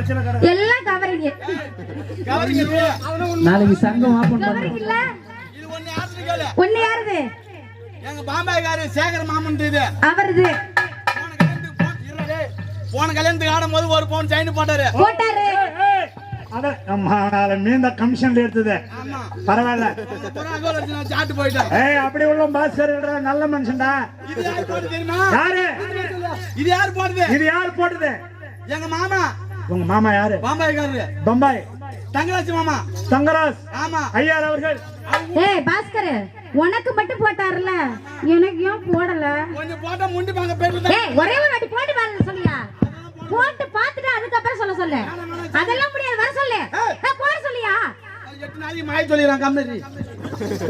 எல்லாம் கவரிங்க. நாளைக்கு சங்கம் ஓபன் பண்றோம். இல்ல இது ஒண்ணு யாருன்னு கேளு. ஒண்ணு யாருது? எங்க பாம்பாய்க்காரு சேகர் மாமன் இது. அவருது. போன கல்யாணத்துக்கு ஆடும்போது ஒரு பவுன் செயின் போட்டாரு. போட்டாரு. மீந்த கமிஷன்ல எடுத்தது. ஆமா. பரவாயில்ல. சாட்டு போயிட்டேன் ஏய் அப்படி உள்ள பாஸ்கர் நல்ல மனுஷன்டா. இது யார் போட்டு தெரியுமா? யாரு? இது யார் போடுது இது யார் போட்டது? எங்க மாமா. உங்க மாமா யாரு? பாம்பாய்க்காரரு. பம்பாய். தங்கராஜ் மாமா. தங்கராஜ். ஆமா. ஐயார் அவர்கள். ஏய் பாஸ்கர் உனக்கு மட்டும் போட்டாருல? எனக்கு ஏன் போடல? கொஞ்சம் போட்டா முண்டி பாங்க பேர்ல ஏய் ஒரே ஒரு வாட்டி போட்டு பாருங்க சொல்லியா? போட்டு பார்த்துட்டு அதுக்கப்புறம் சொல்ல சொல்லு. அதெல்லாம் முடியாது வர சொல்லு. போட சொல்லியா? எட்டு நாளைக்கு மாய சொல்லிடுறான் கம்பெனி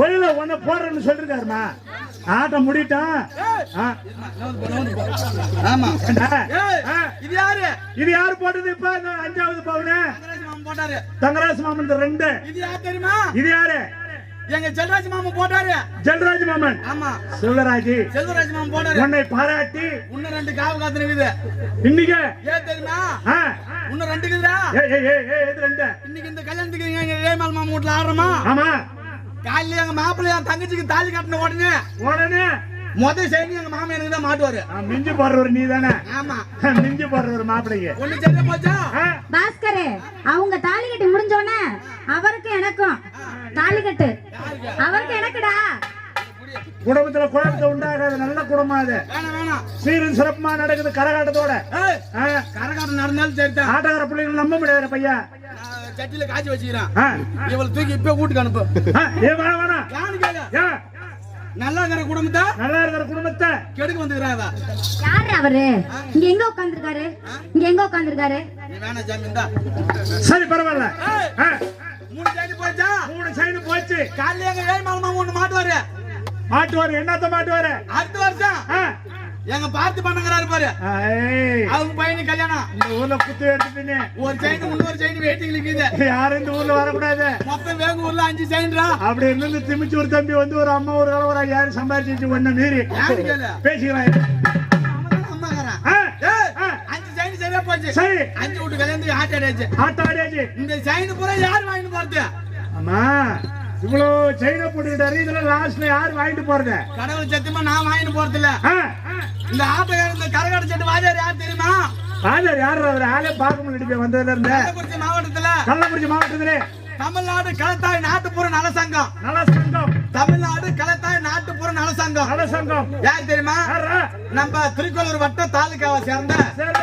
வெளியில ஒன்ன போடுறேன்னு சொல்லிருக்காருமா? ஆட்டம் முடிட்டான். ஆமா. ஏண்டா? ஏய், ஆ. இது யாரு? இது யாரு போட்டது இப்ப? அஞ்சாவது பவுனு. போட்டாரு. தங்கராஜ் மாமன் ரெண்டு. இது யார் தெரியுமா? இது யாரு? எங்க செல்வராஜ் மாமா போட்டாரு. ஜல்ராஜ் மாமன். ஆமா. சிவராஜ் செல்வராஜ் மாமா போட்டாரு. உன்னை பாராட்டி. இன்னும் ரெண்டு காவு காத்து நிக்குது இன்னைக்கு? ஏன் தெரியுமா. இன்னும் ரெண்டு ஏய், ஏய், ஏய், ரெண்டு. இன்னைக்கு இந்த கல்யாணத்துக்கு எங்க ஏமால் மாமா வீட்டுல ஆடுறோமா? ஆமா. காலையில எங்க மாப்பிள்ளை என் தங்கச்சிக்கு தாலி கட்டின உடனே உடனே? முத செய்தி எங்க மாமா எனக்கு தான் மாட்டுவாரு. மிஞ்சி போடுறவர் நீ தானே ஆமா. மிஞ்சி போடுறவர் மாப்பிள்ளைக்கு. ஒண்ணு சரியா போச்சா? பாஸ்கர் அவங்க தாலி கட்டி முடிஞ்சோடனே அவருக்கும் எனக்கும் தாலி கட்டு. அவருக்கு எனக்குடா. குடும்பத்துல குழப்பத்தை உண்டாகாத நல்ல குடும்பம் அது. சீரும் சிறப்புமா நடக்குது கரகாட்டத்தோட. கரகாட்டம் நடந்தாலும் சரிதான். ஆட்டக்கார பிள்ளைங்க நம்ப முடியாது பையன். நான் சட்டியில காய்ச்சி வச்சுக்கிறேன். இவளை தூக்கி இப்ப வீட்டுக்கு அனுப்பு. ஏ வேணாம் யானு கேளு. ஏன் நல்லா இருக்கிற குடும்பத்தை? நல்லா இருக்கிற குடும்பத்தை. கெடுக்க வந்துக்கிறாங்க யாரு அவரு? இங்க எங்க உட்கார்ந்திருக்காரு? இங்க எங்க உட்கார்ந்திருக்காரு? நீ வேணா ஜாமி இந்தா. சரி பரவாயில்ல. ஆ, மூணு சைடு போச்சா? மூணு சைடு போச்சு. காலையில எங்க ஏழு மாமா ஒண்ணு மாட்டுவாரு. மாட்டுவாரு. என்னத்த மாட்டுவாரு? அடுத்த வருஷம். ஆ, எங்க பார்த்து பண்ணுங்கிறாரு பாரு. அவங்க பையனுக்கு கல்யாணம். இந்த ஊர்ல குத்து எடுத்துட்டீங்க ஒரு செயின் இன்னொரு செயின் வெயிட்டிங் இருக்குது யாரும் இந்த ஊர்ல வரக்கூடாது. மொத்தம் வேக ஊர்ல அஞ்சு செயின்ரா அப்படி இருந்து திமிச்சு ஒரு தம்பி வந்து ஒரு அம்மா ஒரு கலவரா யாரும் சம்பாதிச்சு ஒண்ணு மீறி. பேசிக்கலாம். அஞ்சு செயின் சரியா போச்சு. சரி. அஞ்சு வீட்டு கல்யாணத்துக்கு ஹார்ட் அட்டாச்சு ஆட்டோ ஆடியாச்சு இந்த செயின் பூரா யார் வாங்கிட்டு போறது? அம்மா. இவ்வளவு செயினை போட்டுக்கிட்டாரு இதுல லாஸ்ட்ல யார் வாங்கிட்டு போறது? கடவுள் சத்தியமா நான் வாங்கிட்டு போறது இல்ல இந்த ஆட்டோக்கார இந்த கரகாட செட்டு வாஜார் யார் தெரியுமா? ராஜர் யார்? அவர் ஆளே பார்க்க முடியாது வந்ததுல இருந்து. கள்ளக்குறிச்சி மாவட்டத்துல. கள்ளக்குறிச்சி மாவட்டத்திலே. தமிழ்நாடு களத்தாய் நாட்டுப்புற நலசங்கம் நல சங்கம் தமிழ்நாடு களத்தாய் நாட்டுப்புற நலசங்கம் நல சங்கம் யார் தெரியுமா? நம்ம திருக்கோளூர் வட்ட தாலுகாவை சேர்ந்த சரி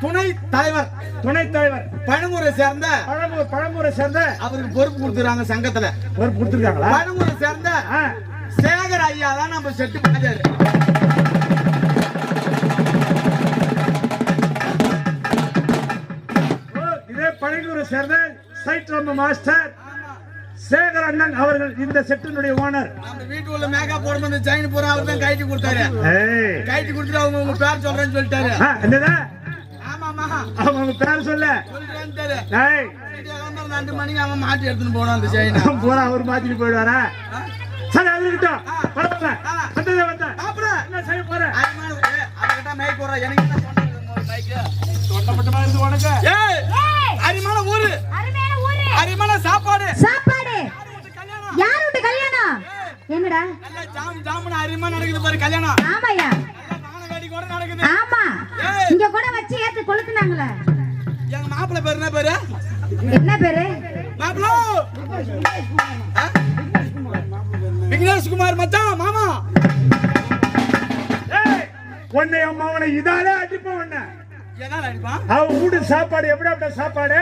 துணை தலைவர் துணைத் தலைவர். பழங்கூரை சேர்ந்த பழம்பூர் பழம்பூரை சேர்ந்த அவருக்கு பொறுப்பு கொடுத்துறாங்க சங்கத்துல. ஒரு கொடுத்துருக்காங்களா? பழங்கூரை சேர்ந்த சேகர் ஐயா தான் நம்ம செட்டு ஓ, இதே பழங்கூரை சேர்ந்த சைட் ரம்ம மாஸ்டர் சேகர் அண்ணன் அவர்கள் இந்த செட்டினுடைய ஓனர். நம்ம வீட்டு உள்ள மேக்கப் போடும்போது இந்த செயின் பூரா அவர் தான் கைட்டி கொடுத்தாரு கைட்டி கொடுத்துட்டு அவங்க உங்க பேர் சொல்றேன்னு சொல்லிட்டாரு. ஆ, என்னதா? ஆமா ஆமா அவங்க பேர் சொல்ல. ரெண்டு மணிக்கு அவன் மாட்டி எடுத்துன்னு போனான் அந்த செயினை பூரா அவர் மாத்திட்டு போயிடுவாரா? சரி அது இருக்கட்டும். பரவாயில்ல. ஆ. வந்ததே வந்தேன் மாப்பிள என்ன செய்ய போற? அவர்கிட்ட மைக் போடுறா எனக்கு என்ன சொன்னாங்க ஒரு மைக்கு தொண்டை மட்டுமா இருந்து உனக்கு ஏய் அரிமான ஊரு. அருமையான ஊரு அரிமான சாப்பாடு. சாப்பாடு. கல்யாணம் யார் வீட்டு கல்யாணம்? என்னடா? நல்லா ஜாம் நடக்குது பாரு கல்யாணம். ஆமாயா நல்லா வானவேடி கூட நடக்குது. ஆமா. இங்க கூட வச்சு ஏத்து கொளுத்துனாங்களே? எங்க மாப்பிள்ளை பேர் என்ன பேரு? என்ன பேரு? மாப்பிளோ! ஆ? விக்னேஷ் குமார் மச்சான் மாமா! ஏய் உன்னை அம்மா அவனை இதாலே அடிப்ப உன்னை. என்ன அடிப்பான்? அவன் வீட்டு சாப்பாடு எப்படி அப்படி சாப்பாடு?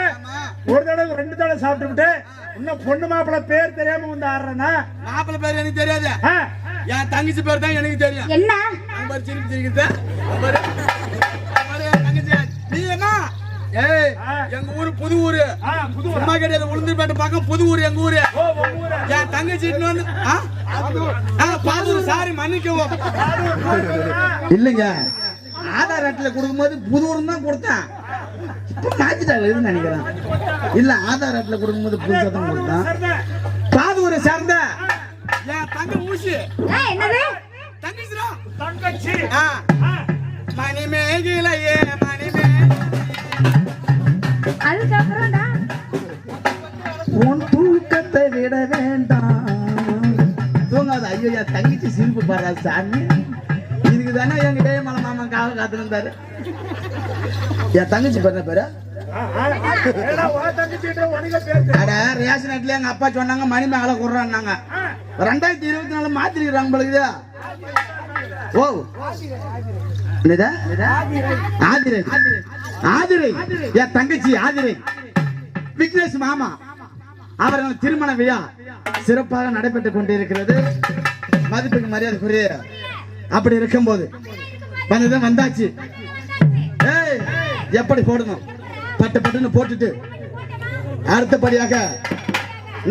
ஒரு தடவை ரெண்டு தடவை சாப்பிட்டுட்டு இன்னும் பொண்ணு மாப்பிள்ளை பேர் தெரியாம வந்து ஆடுறனா மாப்பிள்ளை பேர் எனக்கு தெரியாது. ஆ, என் தங்கச்சி பேர் தான் எனக்கு தெரியும். என்ன? எங்க ஊரு புது ஊரு. ஆ, புது ஊரா? சும்மா கிடையாது உளுந்தூர்பேட்டை பக்கம் புது ஊரு எங்க ஊரு. ஊரா? என் தங்கச்சி வந்து பாதூர் சாரி மன்னிக்கவும். இல்லைங்க. ஆதார் அட்டையில கொடுக்கும்போது புதுவரும் தான் கொடுத்தான். இப்ப மாத்திட்டாங்க இதுன்னு நினைக்கிறேன். இல்ல ஆதார் அட்டையில கொடுக்கும்போது புதுசா தான் கொடுத்தான் பாதூரை சார்ந்த. என் தங்க ஊசி. ஏய், என்னது? தங்கச்சிரா. தங்கச்சி. ஆ. ஆ, மணிமேகிலையே மணிமே உன் தூக்கத்தை விட வேண்டாம். தூங்காத ஐயோ என் தங்கச்சி சிரிப்பு பாரு சாமி. இதுக்கு தானே எங்க மலை மாமன் காவ காத்துருந்தாரு என் தங்கச்சி பேர் என்ன பேரு? ரேஷன் அட்ல எங்க அப்பா சொன்னாங்க மணி மேல குடுறான்னாங்க. ஆ, ரெண்டாயிரத்தி இருபத்தி நாலு மாத்திருக்கிறாங்க பழகுதா ஓ. என்னதா? ஆதிரை ஆதிரை. என் தங்கச்சி ஆதிரை. விக்னேஷ் மாமா. அவர்கள் திருமண விழா சிறப்பாக நடைபெற்றுக் கொண்டிருக்கிறது. மதிப்புக்கு மரியாதைக்குரிய அப்படி இருக்கும்போது வந்தது வந்தாச்சு. ஏய் எப்படி போடணும்? பட்டு பட்டுன்னு போட்டுட்டு அடுத்தபடியாக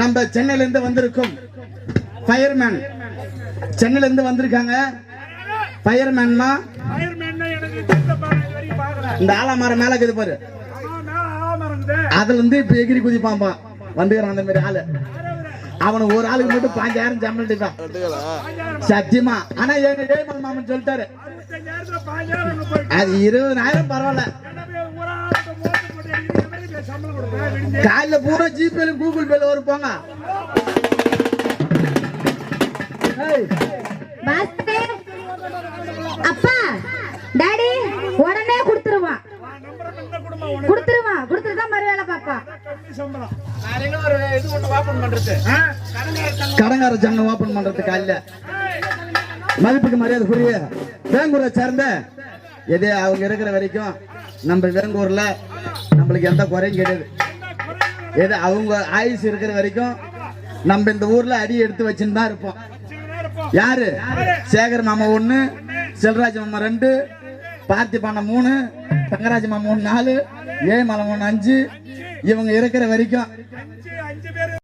நம்ம சென்னையில இருந்து வந்திருக்கும் ஃபயர்மேன் சென்னையில இருந்து வந்திருக்காங்க ஃபயர்மேன்னா இந்த ஆலமரம் மேல இருக்குது பாரு. அதுல இருந்து இப்ப எகிரி குதிப்பாம்பா வந்துக்கிறான் அந்த மாதிரி ஆளு. அவனுக்கு ஒரு ஆளுக்கு மட்டும் பாஞ்சாயிரம் சம்பளம் அடிப்பான். சத்தியமா. ஆனா எங்க ஜெயமல் மாமன் சொல்லிட்டாரு. அது இருபதாயிரம் பரவாயில்ல. என்ன காலைல பூரா ஜிபேல கூகுள் பேல ஒரு போங்க. அப்பா டாடி உடனே கொடுத்துருவான் உன் நம்பரை கொடுத்துருவான் கொடுத்துட்டு தான் மறு வேலை. ஆ? கடங்கார ஜங்கம் ஓபன் பண்றது காலையில மதிப்புக்கு மரியாதைக்குரிய வேங்கூரை சேர்ந்த எதே அவங்க இருக்கிற வரைக்கும் நம்ம வேங்கூர்ல நம்மளுக்கு எந்த குறையும் கிடையாது. எது அவங்க ஆயுசு இருக்கிற வரைக்கும் நம்ம இந்த ஊர்ல அடி எடுத்து வச்சுன்னு தான் இருப்போம். யாரு? சேகர் மாமா ஒண்ணு செல்வராஜ் மாமா ரெண்டு பார்த்திபான மூணு தங்கராஜ் மாமா ஒண்ணு நாலு ஏ ஒண்ணு அஞ்சு? இவங்க இருக்கிற வரைக்கும்